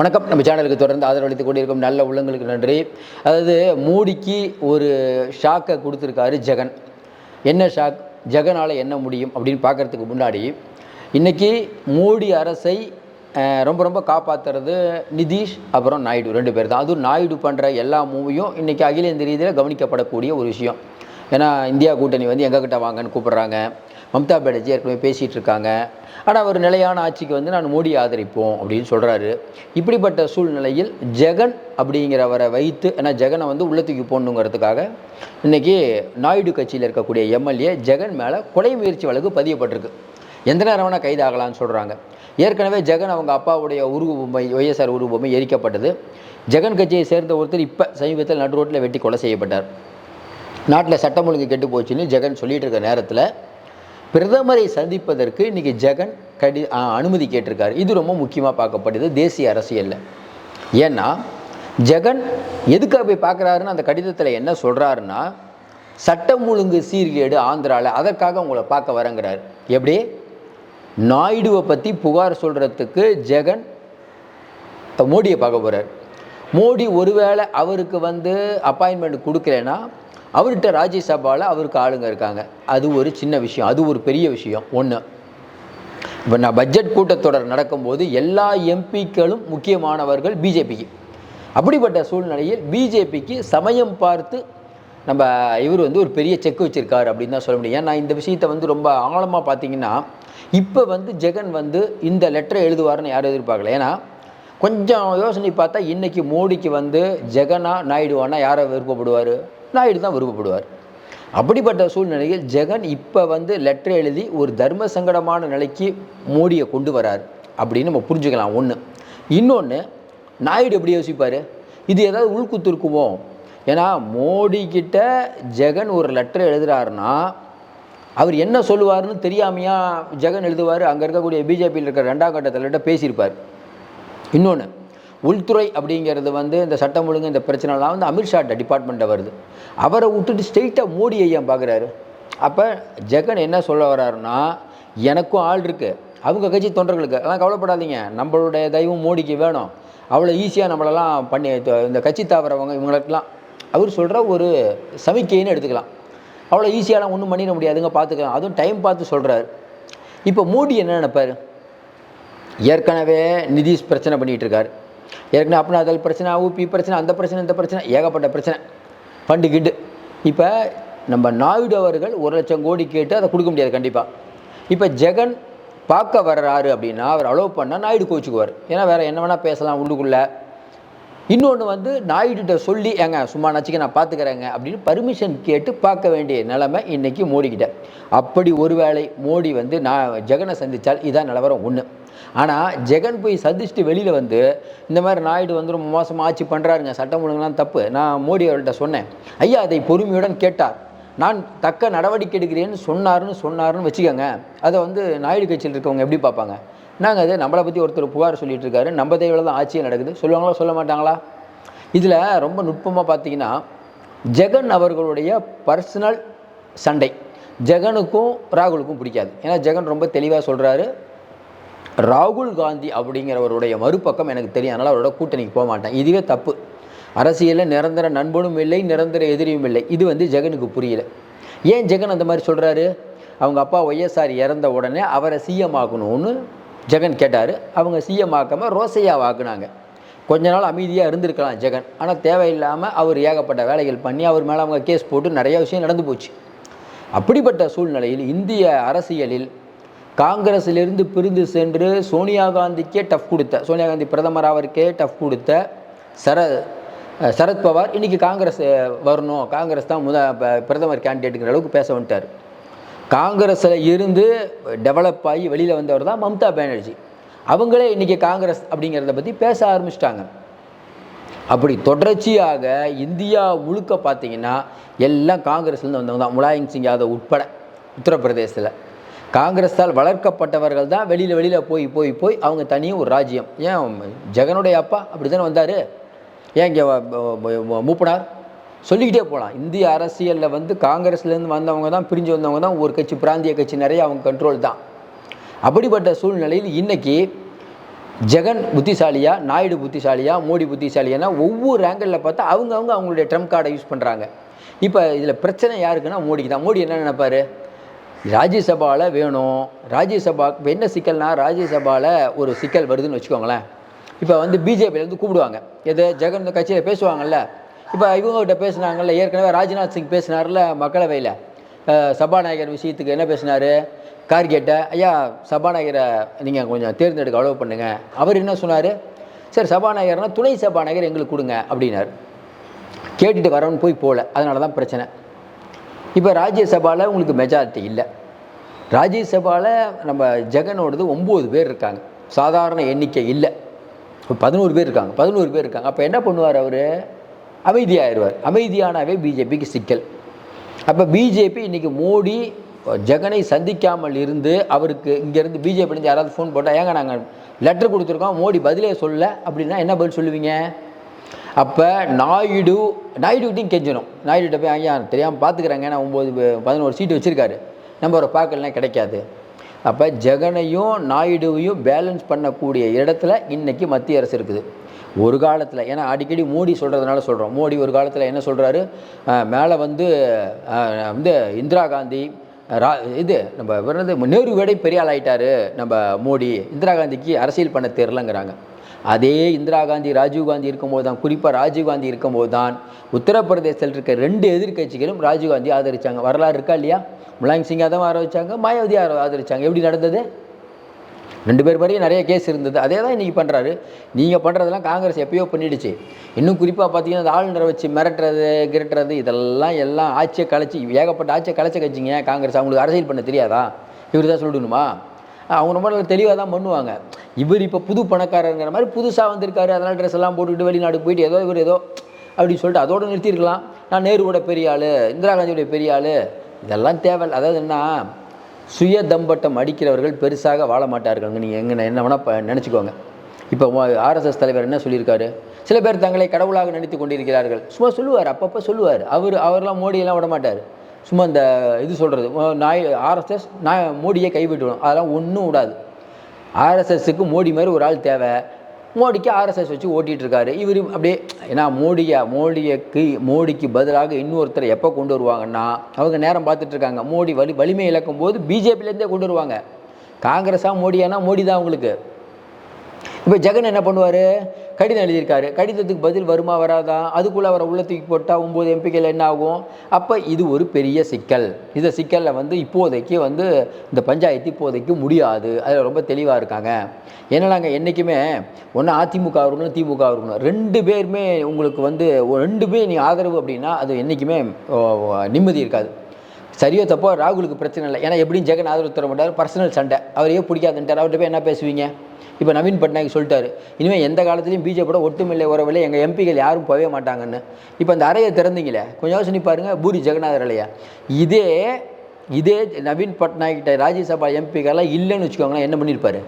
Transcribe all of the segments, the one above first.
வணக்கம். நம்ம சேனலுக்கு தொடர்ந்து ஆதரவளித்து கொண்டிருக்கும் நல்ல உள்ளங்களுக்கு நன்றி. அதாவது மோடிக்கு ஒரு ஷாக்கை கொடுத்துருக்காரு ஜெகன். என்ன ஷாக் ஜெகனால் என்ன முடியும் அப்படின்னு பார்க்கறதுக்கு முன்னாடி இன்றைக்கி மோடி அரசை ரொம்ப ரொம்ப காப்பாற்றுறது நிதிஷ் அப்புறம் நாயுடு ரெண்டு பேர் தான். அதுவும் நாயுடு பண்ணுற எல்லா மூவியும் இன்றைக்கி அகில இந்திய ரீதியில் கவனிக்கப்படக்கூடிய ஒரு விஷயம். ஏன்னா இந்தியா கூட்டணி வந்து எங்ககிட்ட வாங்கன்னு கூப்பிட்றாங்க. மம்தா பானர்ஜி ஏற்கனவே பேசிகிட்டு இருக்காங்க. ஆனால் ஒரு நிலையான ஆட்சிக்கு வந்து நான் மோடி ஆதரிப்போம் அப்படின்னு சொல்கிறாரு இப்படிப்பட்ட சூழ்நிலையில் ஜெகன் அப்படிங்கிறவரை வைத்து ஏன்னா ஜெகனை வந்து உள்ளத்துக்கு போடணுங்கிறதுக்காக இன்றைக்கி நாயுடு கட்சியில் இருக்கக்கூடிய எம்எல்ஏ ஜெகன் மேலே கொலை முயற்சி வழக்கு பதியப்பட்டிருக்கு. எந்த நேரம் வேணால் கைதாகலாம்னு சொல்கிறாங்க ஏற்கனவே ஜெகன் அவங்க அப்பாவுடைய உருவபொம்மை ஒய்எஸ்ஆர் உருவபொம்மை எரிக்கப்பட்டது. ஜெகன் கட்சியை சேர்ந்த ஒருத்தர் இப்போ சமீபத்தில் நடு ரோட்டில் வெட்டி கொலை செய்யப்பட்டார். நாட்டில் சட்டம் ஒழுங்கு கெட்டு போச்சுன்னு ஜெகன் சொல்லிகிட்டு இருக்க நேரத்தில் பிரதமரை சந்திப்பதற்கு இன்றைக்கி ஜெகன் கடி ஆ, அனுமதி கேட்டிருக்காரு. இது ரொம்ப முக்கியமாக பார்க்கப்படுது. தேசிய அரசியலில். ஏன்னா ஜெகன் எதுக்காக போய் பார்க்குறாருன்னு அந்த கடிதத்தில் என்ன சொல்கிறாருன்னா சட்டம் ஒழுங்கு சீர்கேடு ஆந்திராவில் அதற்காக உங்களை பார்க்க வரங்கிறார். எப்படி? நாயுடுவை பற்றி புகார் சொல்கிறதுக்கு ஜெகன் மோடியை பார்க்க போகிறார் மோடி ஒருவேளை அவருக்கு வந்து அப்பாயின்மெண்ட் கொடுக்கலனா அவர்கிட்ட ராஜ்யசபாவில் அவருக்கு ஆளுங்க இருக்காங்க. அது ஒரு சின்ன விஷயம். அது ஒரு பெரிய விஷயம். ஒன்று இப்போ நான் பட்ஜெட் கூட்டத்தொடர் நடக்கும்போது எல்லா எம்பிக்களும் முக்கியமானவர்கள் பிஜேபிக்கு அப்படிப்பட்ட சூழ்நிலையில் பிஜேபிக்கு சமயம் பார்த்து நம்ம இவர் வந்து ஒரு பெரிய செக் வச்சுருக்காரு அப்படின்னு தான் சொல்ல முடியும். ஏன்னா இந்த விஷயத்தை வந்து ரொம்ப ஆழமாக பார்த்தீங்கன்னா இப்போ வந்து ஜெகன் வந்து இந்த லெட்டரை எழுதுவாருன்னு யாரும் எதிர்பார்க்கல. ஏன்னா கொஞ்சம் யோசனை பார்த்தா இன்றைக்கி மோடிக்கு வந்து ஜெகனா நாயுடுவானா யாரை விருப்பப்படுவார்? நாயுடு தான் விருப்பப்படுவார். அப்படிப்பட்ட சூழ்நிலையில் ஜெகன் இப்போ வந்து லெட்டர் எழுதி ஒரு தர்ம சங்கடமான நிலைக்கு மோடியை கொண்டு வரார். அப்படின்னு நம்ம புரிஞ்சுக்கலாம். ஒன்று இன்னொன்று நாயுடு எப்படி யோசிப்பார்? இது ஏதாவது உள்குத்து இருக்குமோ? ஏன்னா மோடி ஜெகன் ஒரு லெட்டர் எழுதுறாருன்னா அவர் என்ன சொல்லுவாருன்னு தெரியாமையா ஜெகன் எழுதுவார். அங்கே இருக்கக்கூடிய பிஜேபியில் இருக்கிற ரெண்டாம் கட்ட தலைவர்கிட்ட பேசியிருப்பார். இன்னொன்று உள்துறை அப்படிங்கிறது வந்து இந்த சட்டம் ஒழுங்கு இந்த பிரச்சனைலாம் வந்து அமித்ஷா டிபார்ட்மெண்ட்டை வருது. அவரை விட்டுட்டு ஸ்ட்ரெயிட்டாக மோடி ஐயா பார்க்குறாரு? அப்போ ஜெகன் என்ன சொல்ல வர்றாருன்னா எனக்கும் ஆள் இருக்குது அவங்க கட்சி தொண்டர்களுக்கு அதெல்லாம் கவலைப்படாதீங்க. நம்மளுடைய தெய்வம் மோடிக்கு வேணும். அவ்வளோ ஈஸியாக நம்மளெல்லாம் பண்ணி த- இந்த கட்சி தாவறவங்க இவங்களுக்கெல்லாம். அவர் சொல்கிற ஒரு சமிக்கைன்னு எடுத்துக்கலாம். அவ்வளோ ஈஸியாலாம் ஒன்றும் பண்ணிட முடியாதுங்க பார்த்துக்கலாம். அதுவும் டைம் பார்த்து சொல்கிறாரு இப்போ மோடி என்ன நினைப்பார்? ஏற்கனவே நிதிஷ் பிரச்சனை பண்ணிகிட்டு இருக்காரு. ஏற்கனவே அப்படின்னா அதில் பிரச்சனை ஊபி பிரச்சனை அந்த பிரச்சனை இந்த பிரச்சனை ஏகப்பட்ட பிரச்சனை. ஃபண்டு கிண்டு இப்போ நம்ம நாயுடு அவர்கள் ஒரு லட்சம் கோடி கேட்டு அதை கொடுக்க முடியாது கண்டிப்பாக இப்போ ஜெகன் பார்க்க வர்றாரு அப்படின்னா அவர் அலோவ் பண்ணால் நாயுடு கோச்சுக்குவார் ஏன்னா வேறு என்ன வேணால் பேசலாம் உள்ளுக்குள்ளே. இன்னொன்று வந்து நாயுடுகிட்ட சொல்லி ஏங்க சும்மா நச்சிக்க நான் பார்த்துக்கிறேங்க அப்படின்னு பர்மிஷன் கேட்டு பார்க்க வேண்டிய நிலைமை இன்னைக்கு மோடிக்கிட்ட. அப்படி ஒருவேளை மோடி வந்து நான் ஜெகனை சந்தித்தால் இதான் நிலவரம் ஒன்று ஆனால் ஜெகன் போய் சந்திச்சுட்டு வெளியில் வந்து இந்த மாதிரி நாயுடு வந்து ரொம்ப மோசமாக ஆட்சி பண்ணுறாருங்க சட்டம் ஒழுங்குலாம் தப்பு. நான் மோடி அவர்கிட்ட சொன்னேன். ஐயா அதை பொறுமையுடன் கேட்டார். நான் தக்க நடவடிக்கை எடுக்கிறேன்னு சொன்னார்னு சொன்னார்னு வச்சுக்கோங்க. அதை வந்து நாயுடு கட்சியில் இருக்கவங்க எப்படி பார்ப்பாங்க? நாங்கள் அது நம்மளை பற்றி ஒருத்தர் புகார் சொல்லிட்டு இருக்காரு. நம்ம தேவையில் தான் ஆட்சியே நடக்குது. சொல்லுவாங்களா சொல்ல மாட்டாங்களா? இதில் ரொம்ப நுட்பமாக பார்த்தீங்கன்னா ஜெகன் அவர்களுடைய பர்சனல் சண்டை. ஜெகனுக்கும் ராகுலுக்கும் பிடிக்காது. ஏன்னா ஜெகன் ரொம்ப தெளிவாக சொல்கிறாரு ராகுல் காந்தி அப்படிங்கிறவருடைய மறுபக்கம் எனக்கு தெரியும். அதனால் அவரோட கூட்டணிக்கு போக மாட்டேன். இதுவே தப்பு. அரசியலில் நிரந்தர நண்பனும் இல்லை நிரந்தர எதிரியும் இல்லை. இது வந்து ஜெகனுக்கு புரியல. ஏன் ஜெகன் அந்த மாதிரி சொல்கிறாரு அவங்க அப்பா ஒய்எஸ்ஆர் இறந்த உடனே அவரை சிஎம் ஆக்கணும்னு ஜெகன் கேட்டார். அவங்க சிஎம் ஆக்காமல் ரோசையாவை ஆக்குனாங்க கொஞ்ச நாள் அமைதியாக இருந்திருக்கலாம் ஜெகன். ஆனால் தேவையில்லாமல் அவர் ஏகப்பட்ட வேலைகள் பண்ணி அவர் மேலே அவங்க கேஸ் போட்டு நிறைய விஷயம் நடந்து போச்சு. அப்படிப்பட்ட சூழ்நிலையில் இந்திய அரசியலில் காங்கிரஸிலிருந்து பிரிந்து சென்று சோனியா காந்திக்கே டஃப் கொடுத்த சோனியா காந்தி பிரதமர் அவருக்கே டஃப் கொடுத்த சர சரத்பவார் இன்றைக்கி காங்கிரஸ் வரணும். காங்கிரஸ் தான் முத ப- பிரதமர் கேண்டிடேட்டுங்கிற அளவுக்கு பேச வந்துட்டார். காங்கிரஸில் இருந்து டெவலப் ஆகி வெளியில் வந்தவர் தான் மம்தா பானர்ஜி. அவங்களே இன்றைக்கி காங்கிரஸ் அப்படிங்கிறத பற்றி பேச ஆரம்பிச்சிட்டாங்க. அப்படி தொடர்ச்சியாக இந்தியா முழுக்க பார்த்தீங்கன்னா எல்லாம் காங்கிரஸ்லேருந்து வந்தவங்க தான். முலாயம் சிங் யாதவ் உட்பட உத்தரப்பிரதேசத்தில். காங்கிரஸால் வளர்க்கப்பட்டவர்கள் தான் வெளியில் வெளியில் போய் போய் போய் அவங்க தனியும் ஒரு ராஜ்யம். ஏன் ஜெகனுடைய அப்பா அப்படி தானே வந்தார்? ஏன் இங்கே மூப்பனார்? சொல்லிக்கிட்டே போகலாம் இந்திய அரசியலில் வந்து காங்கிரஸ்லேருந்து வந்தவங்க தான் பிரிஞ்சு வந்தவங்க தான் ஒரு கட்சி பிராந்திய கட்சி நிறைய அவங்க கண்ட்ரோல் தான். அப்படிப்பட்ட சூழ்நிலையில் இன்றைக்கி ஜெகன் புத்திசாலியா நாயுடு புத்திசாலியா மோடி புத்திசாலியானா ஒவ்வொரு ஆங்கிளில் பார்த்தா அவங்க அவங்க அவங்களுடைய ட்ரம்ப் கார்டை யூஸ் பண்ணுறாங்க இப்போ இதில் பிரச்சனை யாருக்குன்னா மோடிக்கு தான். மோடி என்ன நினைப்பாரு? ராஜ்யசபாவில் வேணும். ராஜ்யசபா இப்போ என்ன சிக்கல்னா ராஜ்யசபாவில் ஒரு சிக்கல் வருதுன்னு வச்சுக்கோங்களேன். இப்போ வந்து பிஜேபியிலேருந்து கூப்பிடுவாங்க. எது ஜெகன் கட்சியில் பேசுவாங்கல்ல. இப்போ இவங்ககிட்ட பேசுனாங்கல்ல ஏற்கனவே ராஜ்நாத் சிங் பேசினார்ல மக்களவையில். சபாநாயகர் விஷயத்துக்கு என்ன பேசினார்? கார்கேட்ட ஐயா சபாநாயகரை நீங்கள் கொஞ்சம் தேர்ந்தெடுக்க அலோவ் பண்ணுங்கள் அவர் என்ன சொன்னார்? சரி சபாநாயகர்னா துணை சபாநாயகர் எங்களுக்கு கொடுங்க. அப்படின்னார். கேட்டுட்டு வரோன்னு போய் போகல அதனால தான் பிரச்சனை. இப்போ ராஜ்யசபாவில் உங்களுக்கு மெஜாரிட்டி இல்லை. ராஜ்யசபாவில் நம்ம ஜெகனோடது ஒம்பது பேர் இருக்காங்க. சாதாரண எண்ணிக்கை இல்லை. இப்போ பதினோரு பேர் இருக்காங்க. பதினோரு பேர் இருக்காங்க. அப்போ என்ன பண்ணுவார் அவர்? அமைதியாயிருவார். அமைதியானாவே பிஜேபிக்கு சிக்கல். அப்போ பிஜேபி இன்றைக்கி மோடி ஜெகனை சந்திக்காமல் இருந்து அவருக்கு இங்கேருந்து பிஜேபிலேருந்து யாராவது ஃபோன் போட்டால் ஏங்க நாங்கள் லெட்டர் கொடுத்துருக்கோம். மோடி பதிலே சொல்ல அப்படின்னா என்ன பதில் சொல்லுவீங்க? அப்போ நாயுடு நாயுடுகிட்டையும் கெஞ்சணும் நாயுடுகிட்ட போய் ஐயா தெரியாமல் பார்த்துக்கிறாங்க ஏன்னா ஒம்பது பதினோரு சீட்டு வச்சுருக்காரு. நம்ம ஒரு பார்க்கலாம் கிடைக்காது. அப்போ ஜெகனையும் நாயுடுவையும் பேலன்ஸ் பண்ணக்கூடிய இடத்துல இன்னைக்கு மத்திய அரசு இருக்குது. ஒரு காலத்தில் ஏன்னா அடிக்கடி மோடி சொல்கிறதுனால சொல்கிறோம் மோடி ஒரு காலத்தில் என்ன சொல்கிறாரு மேலே வந்து வந்து இந்திரா காந்தி ரா இது நம்ம வர்றது நேரு விட பெரிய ஆள் நம்ம மோடி. இந்திரா காந்திக்கு அரசியல் பண்ண தெரிலங்கிறாங்க அதே இந்திரா காந்தி ராஜீவ் காந்தி இருக்கும்போது தான் குறிப்பாக ராஜீவ் காந்தி இருக்கும்போது தான் உத்தரப்பிரதேசத்தில் இருக்க ரெண்டு எதிர்க்கட்சிகளும் ராஜீவ் காந்தி ஆதரித்தாங்க வரலாறு இருக்கா இல்லையா? முலாயம் சிங் தான் ஆதரிச்சாங்க மாயாவதி ஆதரித்தாங்க ஆதரிச்சாங்க. எப்படி நடந்தது? ரெண்டு பேர் வரையும் நிறைய கேஸ் இருந்தது. அதே தான் இன்றைக்கி பண்ணுறாரு நீங்கள் பண்ணுறதெல்லாம் காங்கிரஸ் எப்பயோ பண்ணிடுச்சு. இன்னும் குறிப்பாக பார்த்தீங்கன்னா இந்த ஆளுநரை வச்சு மிரட்டுறது கிரட்டுறது இதெல்லாம் எல்லாம் ஆட்சியை கலைச்சி ஏகப்பட்ட ஆட்சியை கலைச்ச கட்சிங்க. காங்கிரஸ் அவங்களுக்கு அரசியல் பண்ண தெரியாதா? இவர் தான் சொல்லணுமா? அவங்க ரொம்ப நல்லா தெளிவாக தான் பண்ணுவாங்க. இவர் இப்போ புது பணக்காரங்கிற மாதிரி புதுசாக வந்திருக்காரு அதனால் ட்ரெஸ் எல்லாம் போட்டுக்கிட்டு வெளிநாடு போயிட்டு ஏதோ இவர் ஏதோ அப்படின்னு சொல்லிட்டு அதோடு நிறுத்தியிருக்கலாம் நான் நேருவோட பெரிய ஆள் இந்திரா காந்தியோட பெரிய ஆள் இதெல்லாம் தேவை அதாவது என்ன சுய தம்பட்டம் அடிக்கிறவர்கள் பெருசாக வாழ மாட்டார்கள் நீங்கள் எங்கே என்ன வேணால் நினச்சிக்கோங்க. இப்போ ஆர்எஸ்எஸ் தலைவர் என்ன சொல்லியிருக்காரு? சில பேர் தங்களை கடவுளாக நினைத்து கொண்டிருக்கிறார்கள். சும்மா சொல்லுவார் அப்பப்போ சொல்லுவார். அவர் அவர்லாம் மோடியெல்லாம் விட மாட்டார் சும்மா இந்த இது சொல்கிறது நாய் ஆர்எஸ்எஸ் நான் மோடியை கைவிட்டுவிடும் அதெல்லாம் ஒன்றும் விடாது. ஆர்எஸ்எஸ்க்கு மோடி மாதிரி ஒரு ஆள் தேவை. மோடிக்கு ஆர்எஸ்எஸ் வச்சு ஓட்டிகிட்ருக்காரு. இவர் அப்படியே ஏன்னா மோடியா மோடியக்கு மோடிக்கு பதிலாக இன்னொருத்தரை எப்போ கொண்டு வருவாங்கன்னா அவங்க நேரம் பார்த்துட்ருக்காங்க. மோடி வலி வலிமை இழக்கும் போது பிஜேபிலேருந்தே கொண்டு வருவாங்க. காங்கிரஸாக மோடியானா மோடி தான் அவங்களுக்கு. இப்போ ஜெகன் என்ன பண்ணுவார்? கடிதம் எழுதியிருக்காரு. கடிதத்துக்கு பதில் வருமா வராதா? அதுக்குள்ளே அவரை உள்ள தூக்கி போட்டால் ஒம்பது எம்பிக்கள் என்ன ஆகும்? அப்போ இது ஒரு பெரிய சிக்கல். இந்த சிக்கலில் வந்து இப்போதைக்கு வந்து இந்த பஞ்சாயத்து இப்போதைக்கு முடியாது. அதில் ரொம்ப தெளிவாக இருக்காங்க. ஏன்னா நாங்கள் என்றைக்குமே ஒன்று அதிமுக இருக்கணும் திமுக இருக்கணும். ரெண்டு பேருமே உங்களுக்கு வந்து ரெண்டு பேர் நீ ஆதரவு அப்படின்னா அது என்றைக்குமே நிம்மதி இருக்காது. சரியோ தப்போ ராகுலுக்கு பிரச்சனை இல்லை. ஏன்னா எப்படியும் ஜெகன் ஆதரவு தர மாட்டார். பர்சனல் சண்டை. அவரையே பிடிக்காதுன்ட்டார். அவர்கிட்ட போய் என்ன பேசுவீங்க? இப்போ நவீன் பட்நாயக் சொல்லிட்டாரு. இனிமேல் எந்த காலத்துலையும் பிஜேபியோட ஒட்டுமில்லை உறவில்லை எங்கள் எம்பிகள் யாரும் போகவே மாட்டாங்கன்னு. இப்போ அந்த அறையை திறந்தீங்களே? கொஞ்சம் யோசனை பாருங்க. பூரி ஜெகநாதர் அலையா இதே இதே நவீன் பட்நாயக்கிட்ட ராஜ்யசபா எம்பிக்கெல்லாம் இல்லைன்னு வச்சுக்கோங்களேன். என்ன பண்ணியிருப்பாரு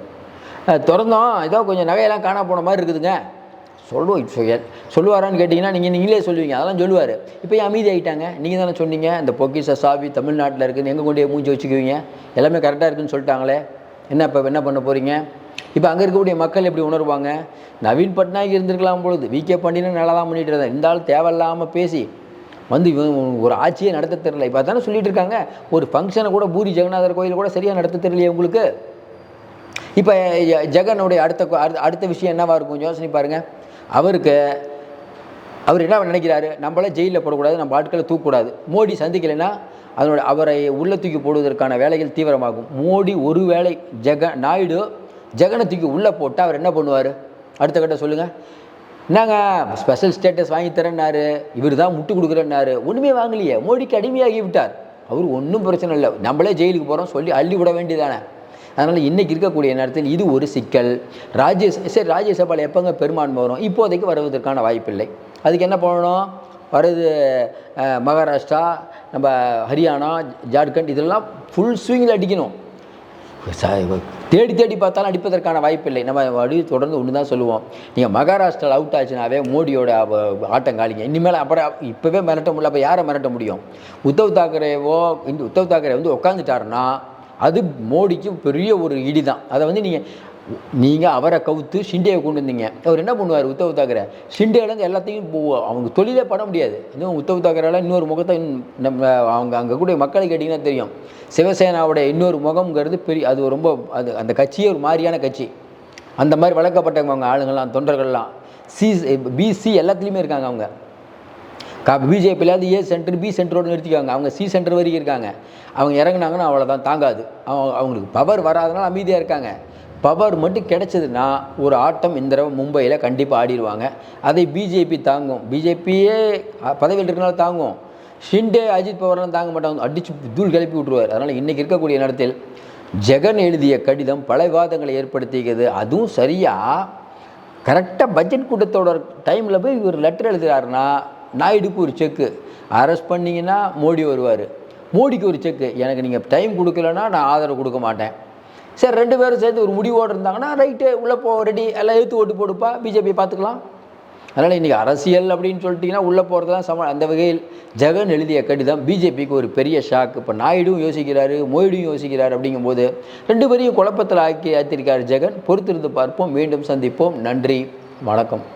திறந்தோம். ஏதோ கொஞ்சம் நகையெல்லாம் காணா போன மாதிரி இருக்குதுங்க. சொல்லுவோம் சொ- சொல்லுவாரான்னு கேட்டிங்கன்னா நீங்கள் நீங்களே சொல்லுவீங்க அதெல்லாம் சொல்லுவார். இப்போ ஏன் அமைதி ஆகிட்டாங்க நீங்கள் தானே சொன்னீங்க இந்த பொக்கிஷ சாவி தமிழ்நாட்டில் இருக்குது எங்கே கொண்டு போய் மூஞ்சி வச்சுக்குவீங்க? எல்லாமே கரெக்டாக இருக்குன்னு சொல்லிட்டாங்களே. என்ன இப்போ என்ன பண்ண போகிறீங்க இப்போ அங்கே இருக்கக்கூடிய மக்கள் எப்படி உணர்வாங்க? நவீன் பட்நாயக் இருந்திருக்கலாம் பொழுது வி. கே. பாண்டியனும் நல்லா தான் பண்ணிட்டு இருந்தார். இருந்தாலும் தேவையில்லாமல் பேசி வந்து ஒரு ஆட்சியே நடத்த தெரில இப்போ தானே சொல்லிட்டு இருக்காங்க. ஒரு ஃபங்க்ஷனை கூட பூரி ஜெகநாதர் கோயில் கூட சரியாக நடத்த தெரியலையே உங்களுக்கு? இப்போ ஜெகனுடைய அடுத்த அடுத்த- அடுத்த விஷயம் என்னவா இருக்கும்? யோசனை பாருங்கள் அவருக்கு அவர் என்ன நினைக்கிறாரு? நம்மள ஜெயிலில் போடக்கூடாது நம்ம ஆட்களை தூக்கக்கூடாது. மோடி சந்திக்கலைன்னா அதனோட அவரை உள்ள தூக்கி போடுவதற்கான வேலைகள் தீவிரமாகும். மோடி ஒரு வேளை ஜெக நாயுடு ஜெகனை தூக்கி உள்ளே போட்டால் அவர் என்ன பண்ணுவார்? அடுத்த கட்ட சொல்லுங்கள் என்னங்க ஸ்பெஷல் ஸ்டேட்டஸ் வாங்கி தரேன்னாரு. இவர் தான் முட்டு கொடுக்குறேன்னாரு. ஒன்றுமே வாங்கலையே. மோடிக்கு அடிமையாகி விட்டார். அவர் ஒன்றும் பிரச்சனை இல்லை. நம்மளே ஜெயிலுக்கு போகிறோம் சொல்லி அள்ளி விட வேண்டியதானே அதனால் இன்றைக்கி இருக்கக்கூடிய நேரத்தில் இது ஒரு சிக்கல். ராஜ்ய சரி ராஜ்யசபாவில் எப்போங்க பெரும்பான்மை வரும்? இப்போதைக்கு வருவதற்கான வாய்ப்பில்லை. அதுக்கு என்ன பண்ணணும்? வருது மகாராஷ்டிரா நம்ம ஹரியானா ஜார்க்கண்ட் இதெல்லாம் ஃபுல் ஸ்விங்கில் அடிக்கணும். தேடி தேடி பார்த்தாலும் அடிப்பதற்கான வாய்ப்பில்லை. நம்ம அடி தொடர்ந்து ஒன்று தான் சொல்லுவோம். நீங்கள் மகாராஷ்டிராவில் அவுட் ஆச்சுனாவே மோடியோட ஆட்டம் காலிங்க. இனிமேல் அப்புறம் இப்போவே மிரட்ட முடியல. அப்போ யாரை மிரட்ட முடியும்? உத்தவ் தாக்கரேவோ இந்த உத்தவ் தாக்கரே வந்து உட்காந்துட்டாருன்னா அது மோடிக்கு பெரிய ஒரு இடி தான் அதை வந்து நீங்கள் நீங்கள் அவரை கவுத்து ஷிண்டேவை கொண்டு வந்தீங்க. அவர் என்ன பண்ணுவார் உத்தவ் தாக்கரே? ஷிண்டேலேருந்து எல்லாத்தையும் அவங்க தொழிலே பண்ண முடியாது. இன்னும் உத்தவ் தாக்கரால இன்னொரு முகத்தை நம்ம அவங்க அங்கே கூட மக்களை கேட்டிங்கன்னா தெரியும். சிவசேனாவுடைய இன்னொரு முகம்ங்கிறது பெரிய அது ரொம்ப அது அந்த கட்சியே ஒரு மாதிரியான கட்சி. அந்த மாதிரி வளர்க்கப்பட்டவங்க அவங்க ஆளுங்கள்லாம் தொண்டர்கள்லாம். சி பிசி எல்லாத்துலேயுமே இருக்காங்க அவங்க. கா பிஜேபியிலாவது ஏ சென்டர் பி சென்டரோடு நிறுத்திக்காங்க அவங்க சி சென்டர் வரைக்கும் இருக்காங்க. அவங்க இறங்குனாங்கன்னா அவ்வளோதான் தாங்காது. அவங்க அவங்களுக்கு பவர் வராதனால அமைதியாக இருக்காங்க. பவர் மட்டும் கிடைச்சதுன்னா ஒரு ஆட்டம் இந்த தடவை மும்பையில் கண்டிப்பாக ஆடிடுவாங்க. அதை பிஜேபி தாங்கும். பிஜேபியே பதவியில் இருக்கனால தாங்கும். ஷிண்டே அஜித் பவர்லாம் தாங்க மாட்டாங்க. அடித்து தூள் கிளப்பி விட்ருவார் அதனால் இன்றைக்கி இருக்கக்கூடிய நேரத்தில் ஜெகன் எழுதிய கடிதம் பல விவாதங்களை ஏற்படுத்திக்கிறது அதுவும் சரியாக கரெக்டாக பட்ஜெட் கூட்டத்தோட டைமில் போய் இவர் லெட்டர் எழுதுகிறாருன்னா நாயுடுக்கு ஒரு செக்கு. அரெஸ்ட் பண்ணிங்கன்னா மோடி வருவார். மோடிக்கு ஒரு செக்கு. எனக்கு நீங்கள் டைம் கொடுக்கலன்னா நான் ஆதரவு கொடுக்க மாட்டேன். சரி ரெண்டு பேரும் சேர்ந்து ஒரு முடிவோடு இருந்தாங்கன்னா ரைட்டு உள்ளே போ ரெடி எல்லாம் எழுத்து ஓட்டு போடுப்பா. பிஜேபி பார்த்துக்கலாம். அதனால் இன்றைக்கி அரசியல் அப்படின்னு சொல்லிட்டிங்கன்னா உள்ளே போகிறதுலாம் சம அந்த வகையில் ஜெகன் எழுதிய கடிதம். பிஜேபிக்கு ஒரு பெரிய ஷாக் இப்போ நாயுடும் யோசிக்கிறாரு மோடியும் யோசிக்கிறார் அப்படிங்கும்போது ரெண்டு பேரையும் குழப்பத்தில் ஆக்கி ஆத்திருக்கார் ஜெகன். பொறுத்திருந்து பார்ப்போம். மீண்டும் சந்திப்போம். நன்றி. வணக்கம்.